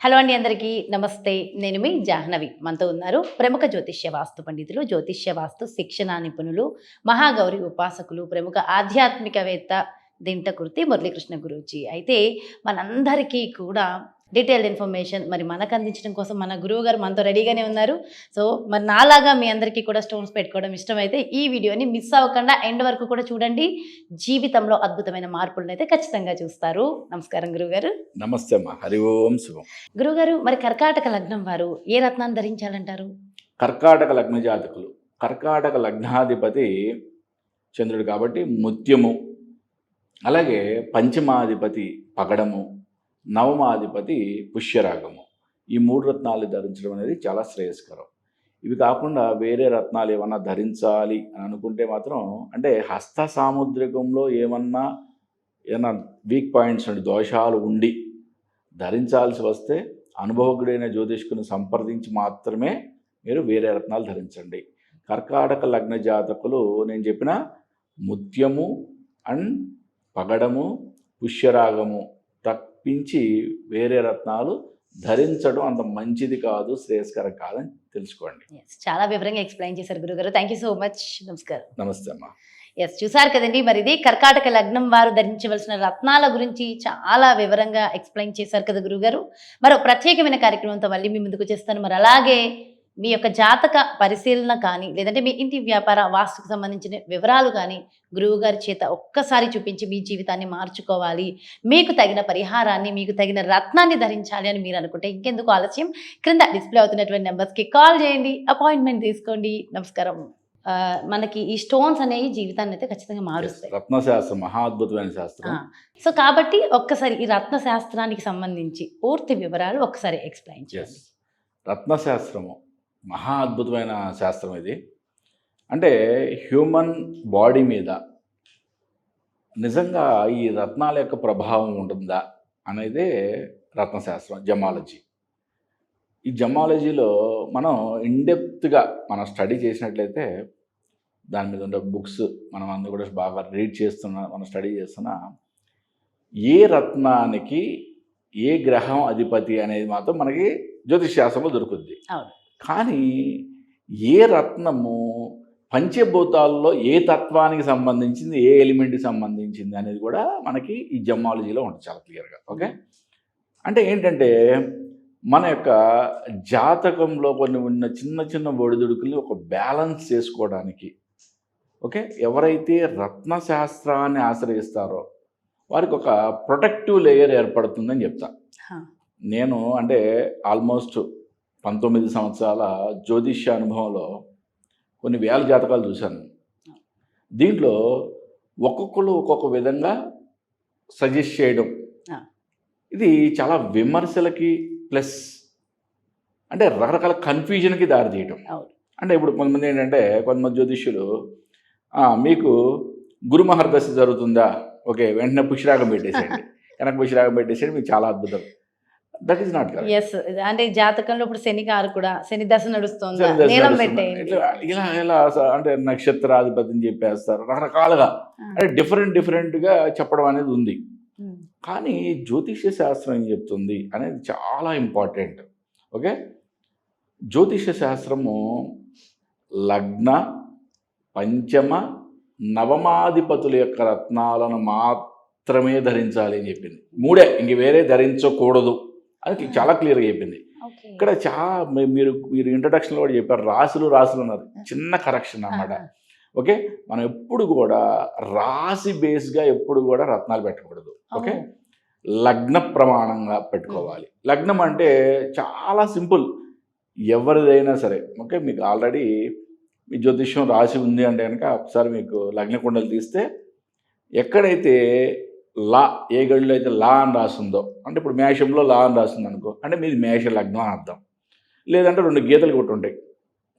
Hello అండి అందరికీ. నమస్తే. నేను మీ జాహ్నవి. మనతో ఉన్నారు ప్రముఖ జ్యోతిష్య వాస్తు పండితులు జ్యోతిష్య వాస్తు శిక్షణ నిపుణులు మహాగౌరి ఉపాసకులు ప్రముఖ ఆధ్యాత్మికవేత్త దింటకృతి మురళీకృష్ణ గురూజీ. అయితే మనందరికీ కూడా డీటెయిల్డ్ ఇన్ఫర్మేషన్ మరి మనకు అందించడం కోసం మన గురువు గారు మనతో రెడీగానే ఉన్నారు. సో మరి నాలాగా మీ అందరికీ కూడా స్టోన్స్ పెట్టుకోవడం ఇష్టమైతే ఈ వీడియోని మిస్ అవ్వకుండా ఎండ్ వరకు కూడా చూడండి. జీవితంలో అద్భుతమైన మార్పులను అయితే ఖచ్చితంగా చూస్తారు. నమస్కారం గురువుగారు. నమస్తే అమ్మా. హరి ఓం శివం గురుగారు మరి కర్కాటక లగ్నం వారు ఏ రత్నాన్ని ధరించాలంటారు? కర్కాటక లగ్న జాతకులు. కర్కాటక లగ్నాధిపతి చంద్రుడు కాబట్టి ముత్యము. అలాగే పంచమాధిపతి పగడము. నవమాధిపతి పుష్యరాగము. ఈ మూడు రత్నాలు ధరించడం అనేది చాలా శ్రేయస్కరం. ఇవి కాకుండా వేరే రత్నాలు ఏమన్నా ధరించాలి అని అనుకుంటే మాత్రం అంటే హస్త సాముద్రికంలో ఏమన్నా ఏమన్నా వీక్ పాయింట్స్ ఉండి దోషాలు ఉండి ధరించాల్సి వస్తే అనుభవజ్ఞుడైన జ్యోతిష్కుని సంప్రదించి మాత్రమే మీరు వేరే రత్నాలు ధరించండి. కర్కాటక లగ్న జాతకులు నేను చెప్పిన ముత్యము అండ్ పగడము పుష్యరాగము తప్పించి వేరే రత్నాలు ధరించడం అంత మంచిది కాదు శ్రేయస్కరం కాదని తెలుసుకోండి. చాలా వివరంగా ఎక్స్ప్లెయిన్ చేశారు గురుగారు. థ్యాంక్ యూ సో మచ్ నమస్కారం నమస్తే అమ్మా. ఎస్ చూసారు కదండి మరి ఇది కర్కాటక లగ్నం వారు ధరించవలసిన రత్నాల గురించి చాలా వివరంగా ఎక్స్ప్లెయిన్ చేశారు కదా గురుగారు. మరో ప్రత్యేకమైన కార్యక్రమంతో మళ్ళీ మీ ముందుకు చేస్తాను మరి అలాగే మీ యొక్క జాతక పరిశీలన కానీ లేదంటే మీ ఇంటి వ్యాపార వాస్తుకు సంబంధించిన వివరాలు కానీ గురువు గారి చేత ఒక్కసారి చూపించి మీ జీవితాన్ని మార్చుకోవాలి. మీకు తగిన పరిహారాన్ని మీకు తగిన రత్నాన్ని ధరించాలి అని మీరు అనుకుంటే ఇంకెందుకు ఆలస్యం? క్రింద డిస్ప్లే అవుతున్నటువంటి నెంబర్స్కి కాల్ చేయండి. అపాయింట్మెంట్ తీసుకోండి. నమస్కారం. మనకి ఈ స్టోన్స్ అనేవి జీవితాన్ని అయితే ఖచ్చితంగా మారుస్తాయి. రత్నశాస్త్రం. మహా అద్భుతమైన శాస్త్రం. సో కాబట్టి ఒక్కసారి ఈ రత్న శాస్త్రానికి సంబంధించి పూర్తి వివరాలు ఒక్కసారి ఎక్స్ప్లెయిన్ చేయండి. రత్నశాస్త్రము. మహా అద్భుతమైన శాస్త్రం ఇది. అంటే హ్యూమన్ బాడీ మీద నిజంగా ఈ రత్నాల యొక్క ప్రభావం ఉంటుందా అనేది రత్నశాస్త్రం జమాలజీ. ఈ జమాలజీలో మనం ఇండెప్త్గా మనం స్టడీ చేసినట్లయితే దాని మీద ఉండే బుక్స్ మనం అందరూ కూడా బాగా రీడ్ చేస్తున్న మనం స్టడీ చేస్తున్న ఏ రత్నానికి ఏ గ్రహం అధిపతి అనేది మాత్రం మనకి జ్యోతిష్ శాస్త్రంలో దొరుకుద్ది. అవును. కానీ ఏ రత్నము పంచభూతాల్లో ఏ తత్వానికి సంబంధించింది ఏ ఎలిమెంట్కి సంబంధించింది అనేది కూడా మనకి ఈ జమాలజీలో ఉంటుంది చాలా క్లియర్గా. ఓకే? అంటే ఏంటంటే మన యొక్క జాతకంలో కొన్ని ఉన్న చిన్న చిన్న ఒడిదుడుకుల్ని ఒక బ్యాలెన్స్ చేసుకోవడానికి ఓకే? ఎవరైతే రత్న శాస్త్రాన్ని ఆశ్రయిస్తారో వారికి ఒక ప్రొటెక్టివ్ లేయర్ ఏర్పడుతుందని చెప్తా. నేను అంటే ఆల్మోస్ట్ పంతొమ్మిది సంవత్సరాల జ్యోతిష్య అనుభవంలో కొన్ని వేల జాతకాలు చూశాను. దీంట్లో ఒక్కొక్కరు ఒక్కొక్క విధంగా సజెస్ట్ చేయడం. ఇది చాలా విమర్శలకి ప్లస్ అంటే రకరకాల కన్ఫ్యూజన్కి దారితీయటం. అంటే ఇప్పుడు కొంతమంది ఏంటంటే కొంతమంది జ్యోతిష్యులు "ఆ, మీకు గురు మహర్దశ జరుగుతుందా? ఓకే వెంటనే పుష్యరాగం పెట్టేసేయండి. వెనక పుష్యరాగం పెట్టేసేయండి మీకు చాలా అద్భుతం. దట్ ఈస్ నాట్ ఎస్ అంటే జాతకంలో ఇప్పుడు శని గారు కూడా శని దశ నడుస్తుందా? నీలం ఇలా ఇలా అంటే నక్షత్రాధిపతిని చెప్పేస్తారు. రకరకాలుగా. అంటే డిఫరెంట్ డిఫరెంట్గా చెప్పడం అనేది ఉంది. కానీ జ్యోతిష్య శాస్త్రం ఏం చెప్తుంది అనేది చాలా ఇంపార్టెంట్. ఓకే? జ్యోతిష్య శాస్త్రము లగ్న పంచమ నవమాధిపతుల యొక్క రత్నాలను మాత్రమే ధరించాలి అని చెప్పింది. మూడే. ఇంక వేరే ధరించకూడదు. అని చాలా క్లియర్గా చెప్పింది. ఇక్కడ చాలా మీరు మీరు ఇంట్రడక్షన్లో కూడా చెప్పారు రాసులు రాసులు ఉన్నారు చిన్న కరెక్షన్ అన్నమాట. ఓకే? మనం ఎప్పుడు కూడా రాశి బేస్గా ఎప్పుడు కూడా రత్నాలు పెట్టకూడదు. ఓకే. లగ్న ప్రమాణంగా పెట్టుకోవాలి. లగ్నం అంటే చాలా సింపుల్. ఎవరిదైనా సరే ఓకే? మీకు ఆల్రెడీ మీ జ్యోతిష్యం రాసి ఉంది అంటే కనుక ఒకసారి మీకు లగ్న కుండలు తీస్తే ఎక్కడైతే లా ఏ గడిలో అయితే లా అని రాసిందో అంటే ఇప్పుడు మేషంలో లా అని రాసింది అనుకో అంటే మీది మేష లగ్నం అని అర్థం. లేదంటే రెండు గీతలు కొట్టి ఉంటాయి.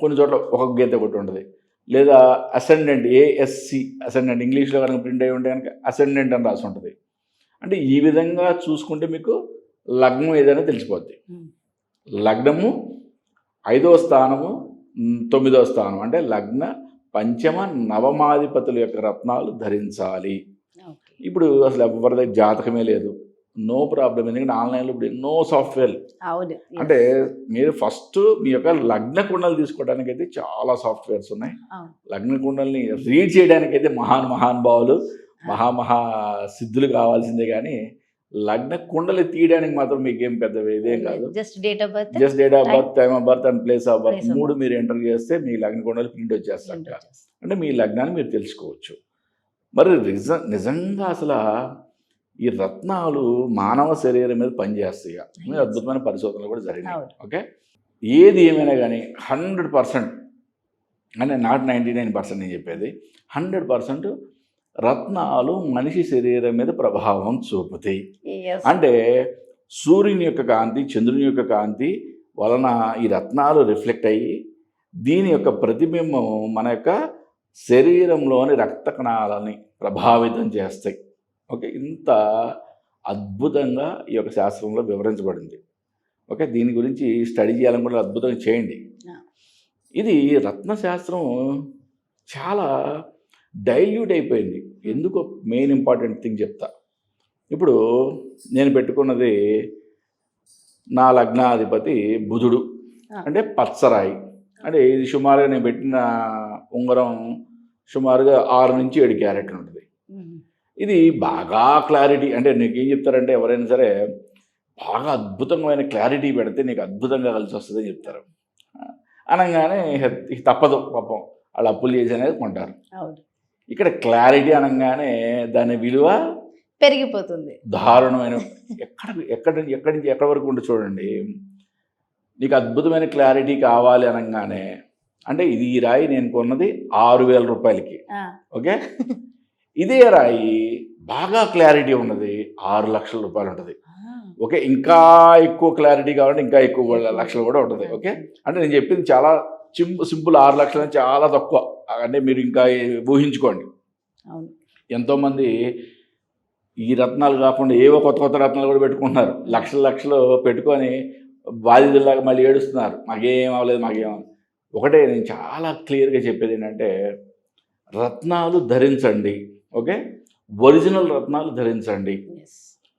కొన్ని చోట్ల ఒక గీత కొట్టి ఉంటుంది. లేదా అసెండెంట్ ఏఎస్సి అసెండెంట్ ఇంగ్లీష్లో కనుక ప్రింట్ అయి ఉంటే కనుక అసెండెంట్ అని రాసి ఉంటుంది. అంటే ఈ విధంగా చూసుకుంటే మీకు లగ్నం ఏదైనా తెలిసిపోద్ది. లగ్నము ఐదో స్థానము తొమ్మిదవ తొమ్మిదో స్థానం. అంటే లగ్న పంచమ నవమాధిపతుల యొక్క రత్నాలు ధరించాలి. ఇప్పుడు అసలు ఎవరి దగ్గర జాతకమే లేదు. నో ప్రాబ్లం ఎందుకంటే ఆన్లైన్లో ఇప్పుడు ఎన్నో సాఫ్ట్వేర్. అవును. అంటే మీరు ఫస్ట్ మీ యొక్క లగ్న కుండలు తీసుకోవడానికి అయితే చాలా సాఫ్ట్వేర్స్ ఉన్నాయి. లగ్న కుండల్ని రీడ్ చేయడానికి అయితే మహాన్ మహానుభావులు మహామహా సిద్ధులు కావాల్సిందే కానీ లగ్న కుండలు తీయడానికి మాత్రం మీకేం పెద్ద ఇదేం కాదు. Just date of birth just date of birth time of birth and place of birth మూడు మీరు ఎంటర్ చేస్తే మీ లగ్న కుండలు ప్రింట్ వచ్చేస్తాక అంటే మీ లగ్నాన్ని మీరు తెలుసుకోవచ్చు. మరి నిజ నిజంగా అసలు ఈ రత్నాలు మానవ శరీరం మీద పనిచేస్తాయి. మీద అద్భుతమైన పరిశోధనలు కూడా జరిగినాయి. ఓకే? ఏది ఏమైనా కానీ హండ్రెడ్ పర్సెంట్ అంటే నాట్ నైంటీ నైన్ పర్సెంట్ నేను చెప్పేది హండ్రెడ్ పర్సెంట్ రత్నాలు మనిషి శరీరం మీద ప్రభావం చూపుతాయి. అంటే సూర్యుని యొక్క కాంతి చంద్రుని యొక్క కాంతి వలన ఈ రత్నాలు రిఫ్లెక్ట్ అయ్యి దీని యొక్క ప్రతిబింబం మన యొక్క శరీరంలోని రక్త కణాలని ప్రభావితం చేస్తాయి. ఓకే ఇంత అద్భుతంగా ఈ యొక్క శాస్త్రంలో వివరించబడింది. ఓకే దీని గురించి స్టడీ చేయాలని కూడా అద్భుతంగా చేయండి. ఇది రత్నశాస్త్రం చాలా డైల్యూట్ అయిపోయింది. ఎందుకు మెయిన్ ఇంపార్టెంట్ థింగ్ చెప్తా. ఇప్పుడు నేను పెట్టుకున్నది నా లగ్నాధిపతి బుధుడు. అంటే పచ్చరాయి. అంటే ఇది సుమారుగా నేను పెట్టిన ఉంగరం సుమారుగా ఆరు నుంచి ఏడు క్యారెట్లు ఉంటుంది. ఇది బాగా క్లారిటీ అంటే నీకు ఏం చెప్తారంటే ఎవరైనా సరే బాగా అద్భుతమైన క్లారిటీ పెడితే నీకు అద్భుతంగా కలిసి వస్తుంది అని చెప్తారు. అనగానే తప్పదు పాపం. వాళ్ళు అప్పులు చేసి అనేది కొంటారు. ఇక్కడ క్లారిటీ అనగానే దాని విలువ పెరిగిపోతుంది. దారుణమైన ఎక్కడ ఎక్కడి నుంచి ఎక్కడి నుంచి ఎక్కడి వరకు ఉంటే చూడండి. నీకు అద్భుతమైన క్లారిటీ కావాలి అనగానే అంటే ఇది ఈ రాయి నేను కొన్నది ఆరు వేల రూపాయలకి ఓకే? ఇదే రాయి బాగా క్లారిటీ ఉన్నది ఆరు లక్షల రూపాయలు ఉంటుంది. ఓకే? ఇంకా ఎక్కువ క్లారిటీ కావాలంటే ఇంకా ఎక్కువ లక్షలు కూడా ఉంటుంది. ఓకే? అంటే నేను చెప్పింది చాలా సింపుల్ సింపుల్ ఆరు లక్షలు చాలా తక్కువ. అంటే మీరు ఇంకా ఊహించుకోండి. ఎంతోమంది ఈ రత్నాలు కాకుండా ఏవో కొత్త కొత్త రత్నాలు కూడా పెట్టుకుంటున్నారు. లక్షలు లక్షలు పెట్టుకొని బాధితుల్లాగా మళ్ళీ ఏడుస్తున్నారు మాకేం అవ్వలేదు మాకేం. ఒకటే నేను చాలా క్లియర్గా చెప్పేది ఏంటంటే రత్నాలు ధరించండి ఓకే ఒరిజినల్ రత్నాలు ధరించండి.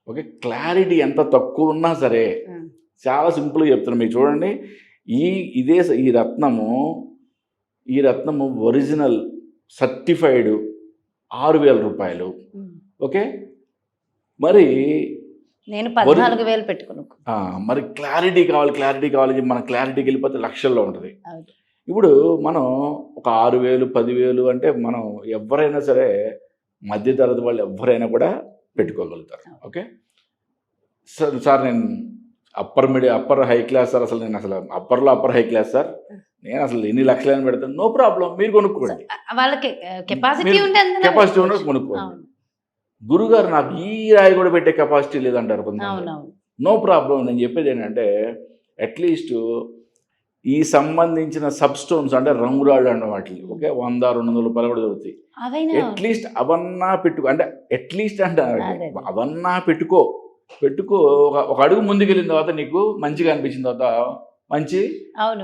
ఓకే క్లారిటీ ఎంత తక్కువ ఉన్నా సరే. చాలా సింపుల్గా చెప్తున్నాను మీరు చూడండి ఈ ఇదే ఈ రత్నము ఈ రత్నము ఒరిజినల్ సర్టిఫైడ్ ఆరు వేల రూపాయలు. ఓకే మరి నేను పద్నాలుగు వేలు పెట్టుకున్నాను. మరి క్లారిటీ కావాలి క్లారిటీ కావాలి మన క్లారిటీకి వెళ్ళిపోతే లక్షల్లో ఉంటుంది. ఇప్పుడు మనం ఒక ఆరు వేలు పదివేలు అంటే మనం ఎవరైనా సరే మధ్యతరగతి వాళ్ళు ఎవరైనా కూడా పెట్టుకోగలుగుతారు. ఓకే? సార్ సార్ నేను upper middle upper high class sir అసలు నేను అసలు అప్పర్లో అప్పర్ హై క్లాస్ సార్. నేను అసలు ఎన్ని లక్షలని పెడతాను. నో ప్రాబ్లం మీరు కొనుక్కోండి. వాళ్ళకి కెపాసిటీ ఉంటే. కొనుక్కోండి. గురుగారు నాకు ఈ రాయి కూడా పెట్టే కెపాసిటీ లేదంటారు కొంతమంది. అవునవును. నో ప్రాబ్లం నేను చెప్పేది ఏంటంటే అట్లీస్ట్ ఈ సంబంధించిన సబ్ స్టోన్స్ అంటే రంగురాళ్ళు అన్న వాటిని. ఓకే వంద రెండు వందల రూపాయలు కూడా దొరుకుతాయి. అట్లీస్ట్ అవన్నా పెట్టుకో. అంటే అట్లీస్ట్ అంటే. అవన్నా పెట్టుకో. పెట్టుకో. ఒక ఒక అడుగు ముందుకెళ్ళిన తర్వాత నీకు మంచిగా అనిపించిన తర్వాత మంచి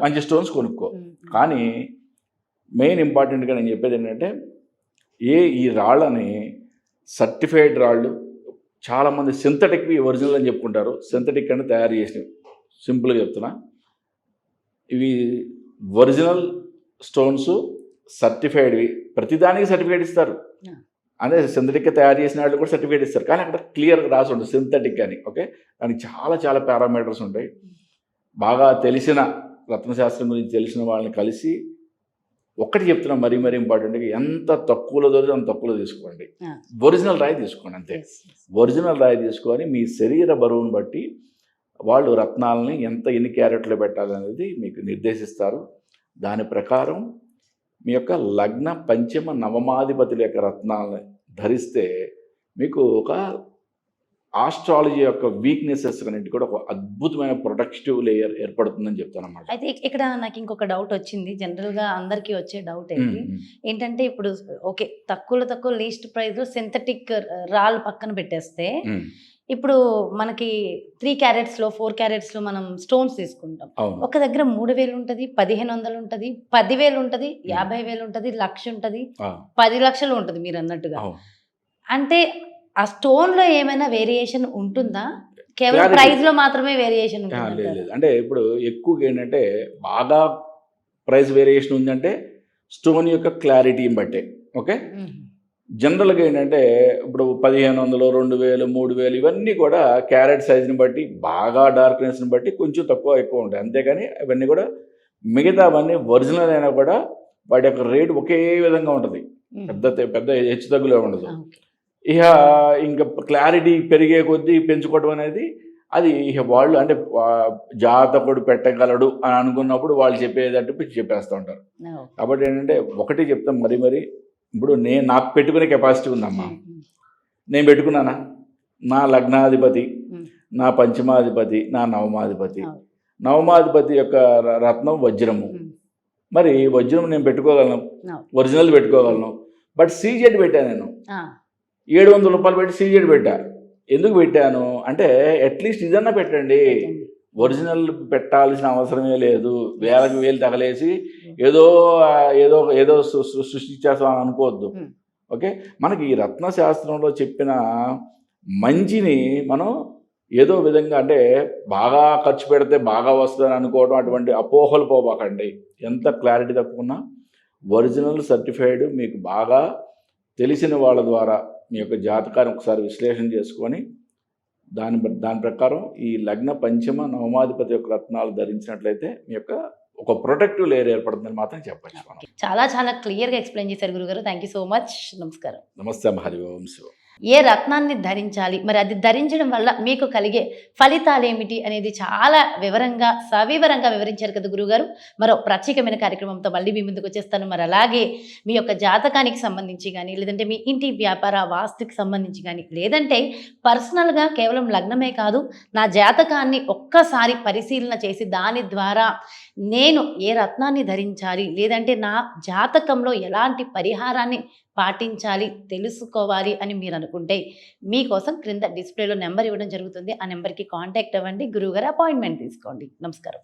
మంచి స్టోన్స్ కొనుక్కో. కానీ మెయిన్ ఇంపార్టెంట్గా నేను చెప్పేది ఏంటంటే ఏ ఈ రాళ్ళని సర్టిఫైడ్ రాళ్ళు. చాలామంది సింథటిక్వి ఒరిజినల్ అని చెప్పుకుంటారు. సింథటిక్ అని తయారు చేసినవి సింపుల్గా చెప్తున్నా. ఇవి ఒరిజినల్ స్టోన్స్ సర్టిఫైడ్వి. ప్రతిదానికి సర్టిఫికేట్ ఇస్తారు. అదే సింథటిక్గా తయారు చేసిన వాళ్ళు కూడా సర్టిఫికేట్ ఇస్తారు. కానీ అక్కడ క్లియర్గా రాసి ఉంటుంది సింథటిక్ అని. ఓకే? దానికి చాలా చాలా పారామీటర్స్ ఉంటాయి. బాగా తెలిసిన రత్నశాస్త్రం గురించి తెలిసిన వాళ్ళని కలిసి ఒక్కటి చెప్తున్నా మరీ మరీ ఇంపార్టెంట్గా ఎంత తక్కువలో దొరికి అంత తక్కువలో తీసుకోండి. ఒరిజినల్ రాయి తీసుకోండి అంతే. ఒరిజినల్ రాయి తీసుకొని మీ శరీర బరువును బట్టి వాళ్ళు రత్నాలని ఎంత ఎన్ని క్యారెట్లు పెట్టాలనేది మీకు నిర్దేశిస్తారు దాని ప్రకారం మీ యొక్క లగ్న పంచమ నవమాధిపతుల యొక్క రత్నాలని ధరిస్తే మీకు ఒక ఆస్ట్రాలజీ యొక్క వీక్నెసెస్ అన్నింటి కూడా ఒక అద్భుతమైన ప్రొటెక్టివ్ లేయర్ ఏర్పడుతుందని చెప్తాను అన్నమాట అయితే ఇక్- ఇక్కడ నాకు ఇంకొక డౌట్ వచ్చింది. జనరల్గా అందరికీ వచ్చే డౌట్ ఏంటి? ఏంటంటే ఇప్పుడు ఓకే తక్కువలో తక్కువ లీస్ట్ ప్రైస్లో సింథటిక్ రాళ్ళు పక్కన పెట్టేస్తే ఇప్పుడు మనకి త్రీ క్యారెట్స్లో ఫోర్ క్యారెట్స్లో మనం స్టోన్స్ తీసుకుంటాం. ఒక దగ్గర మూడు వేలు ఉంటది పదిహేను వందలు ఉంటది పదివేలు ఉంటది యాభై వేలు ఉంటది లక్ష ఉంటది పది లక్షలు ఉంటది మీరు అన్నట్టుగా. అంటే ఆ స్టోన్లో ఏమైనా వేరియేషన్ ఉంటుందా? కేవలం. ప్రైస్లో మాత్రమే వేరియేషన్ లేదు లేదు. అంటే ఇప్పుడు ఎక్కువగా ఏంటంటే బాగా ప్రైస్ వేరియేషన్ ఉందంటే స్టోన్ యొక్క క్లారిటీని బట్టే ఓకే? జనరల్గా ఏంటంటే ఇప్పుడు పదిహేను వందలు రెండు వేలు మూడు వేలు ఇవన్నీ కూడా క్యారెట్ సైజుని బట్టి బాగా డార్క్నెస్ని బట్టి కొంచెం తక్కువ ఎక్కువ ఉంటాయి. అంతేగాని అవన్నీ కూడా మిగతా అవన్నీ ఒరిజినల్ అయినా కూడా వాటి యొక్క రేటు ఒకే విధంగా ఉంటుంది. పెద్ద పెద్ద హెచ్చు తగ్గులే ఉండదు. ఇక ఇంకా క్లారిటీ పెరిగే కొద్దీ పెంచుకోవడం అనేది అది ఇక వాళ్ళు అంటే జాతకుడు పెట్టగలడు అని అనుకున్నప్పుడు వాళ్ళు చెప్పేదంటే పిచ్చి చెప్పేస్తూ ఉంటారు. కాబట్టి ఏంటంటే ఒకటి చెప్తాం మరి మరి. ఇప్పుడు నేను నాకు పెట్టుకునే కెపాసిటీ ఉందమ్మా. నేను పెట్టుకున్నానా? నా లగ్నాధిపతి. నా పంచమాధిపతి నా నవమాధిపతి. నవమాధిపతి యొక్క రత్నం వజ్రము. మరి వజ్రం నేను పెట్టుకోగలను. ఒరిజినల్ పెట్టుకోగలను? బట్ సీజెడ్ పెట్టాను నేను. ఏడు వందల రూపాయలు పెట్టి సీజెడ్ పెట్టా. ఎందుకు పెట్టాను? అంటే అట్లీస్ట్ ఇదన్నా పెట్టండి. ఒరిజినల్ పెట్టాల్సిన అవసరమే లేదు. వేలకు వేలు తగలేసి ఏదో ఏదో ఏదో సృష్టించేస్తాం అని అనుకోవద్దు. ఓకే? మనకి ఈ రత్న శాస్త్రంలో చెప్పిన మంచిని మనం ఏదో విధంగా అంటే బాగా ఖర్చు పెడితే బాగా వస్తుందని అనుకోవడం అటువంటి అపోహలు పోబాకండి. ఎంత క్లారిటీ తప్పుకున్నా ఒరిజినల్ సర్టిఫైడ్ మీకు బాగా తెలిసిన వాళ్ళ ద్వారా మీ యొక్క జాతకాన్ని ఒకసారి విశ్లేషణ చేసుకొని దాని దాని ప్రకారం ఈ లగ్న పంచమ నవమాధిపతి యొక్క రత్నాలు ధరించినట్లయితే మీ యొక్క ఒక ప్రొటెక్టివ్ లేయర్ ఏర్పడుతుందని మాత్రం చెప్పచ్చు మనం. చాలా చాలా క్లియర్గా ఎక్స్ప్లెయిన్ చేశారు గురుగారు. Thank you so much. నమస్కారం. నమస్తే హరి ఓం శివ. ఏ రత్నాన్ని ధరించాలి? మరి అది ధరించడం వల్ల మీకు కలిగే ఫలితాలు ఏమిటి అనేది చాలా వివరంగా సవివరంగా వివరించారు కదా గురుగారు. మరో ప్రత్యేకమైన కార్యక్రమంతో మళ్ళీ మీ ముందుకు వచ్చేస్తాను. మరి అలాగే మీ యొక్క జాతకానికి సంబంధించి కానీ లేదంటే మీ ఇంటి వ్యాపార వాస్తుకి సంబంధించి కానీ లేదంటే పర్సనల్గా కేవలం లగ్నమే కాదు నా జాతకాన్ని ఒక్కసారి పరిశీలన చేసి దాని ద్వారా నేను ఏ రత్నాన్ని ధరించాలి? లేదంటే నా జాతకంలో ఎలాంటి పరిహారాన్ని పాటించాలి తెలుసుకోవాలి అని మీరు అనుకుంటే మీకోసం క్రింద డిస్ప్లేలో నెంబర్ ఇవ్వడం జరుగుతుంది. ఆ నెంబర్కి కాంటాక్ట్ అవ్వండి. గురువుగారు అపాయింట్మెంట్ తీసుకోండి. నమస్కారం.